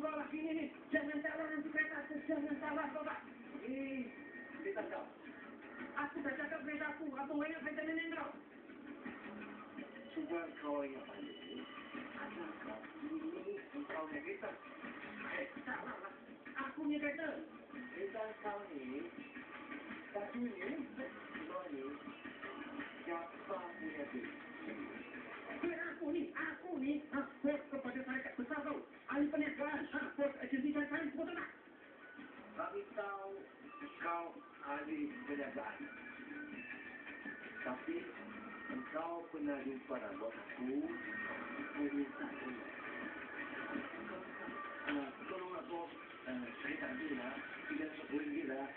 kau lah sini ni. Jangan salah nanti kereta aku. Jangan salah kau tak. Eh, kita kau. Aku dah cakap kereta aku. Apa banyak kereta nenek kau? Cuba kau ingat balik. Ada kau. Ini engkau punya kereta. Eh, salah lah. Aku ni kereta. Kereta kau ni. Satu ni. Dua ni. Siapa punya duit? Duit aku ni. Aku ni. Ha, Kami tahu kau ahli perniagaan. Tapi engkau pernah jumpa dan buat aku perminta tolong. Tolong aku, saya tak ada lah, sepuluh ringgit lah,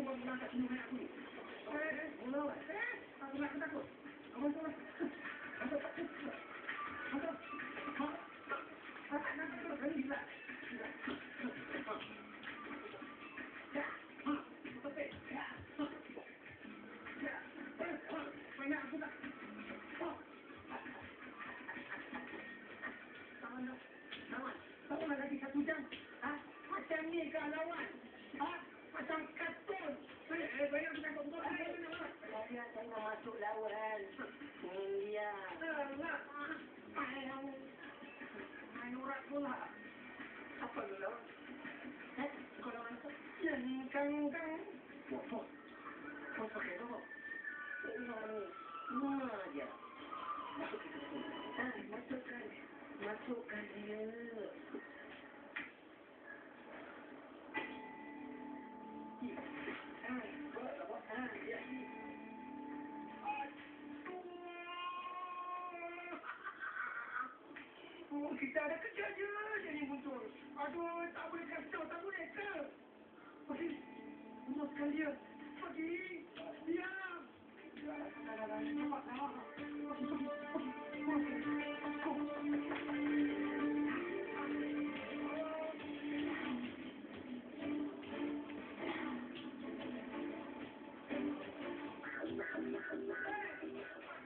Mana tangkap aku baru langkah sini dengan aku ni. Eh, eh, mula. Eh, aku nak takut. Kamu tu lah. Masuk. Masuk. Ha. Ha, tak nak takut. Kali gila. Gila. Ha. Ya. Ha. Betul. Ya. Ha. Ya. Eh, ha. Banyak aku tak. Ha. Kawan dah. Kawan. Kawan lagi satu jam. Ha? Macam ni kau lawan. Ha? Macam kartun. Eh, eh, banyak kita kau betul. Eh, mana lawan? Tapi saya nak masuk lawan. India. Alah. Ayam. Ayurat pula. Apa lu lawan? Eh, kau lawan tu? Yang kang-kang. Wah, bos. Bos pakai apa? Tengok ni. Semua aja. Masuk kita sini. Ah, masukkan. Masukkan dia. kita ada kerja je jadi muncul. Aduh, tak boleh kacau, tak boleh ke? Pergi, lepaskan dia. Pergi, diam. Thank you.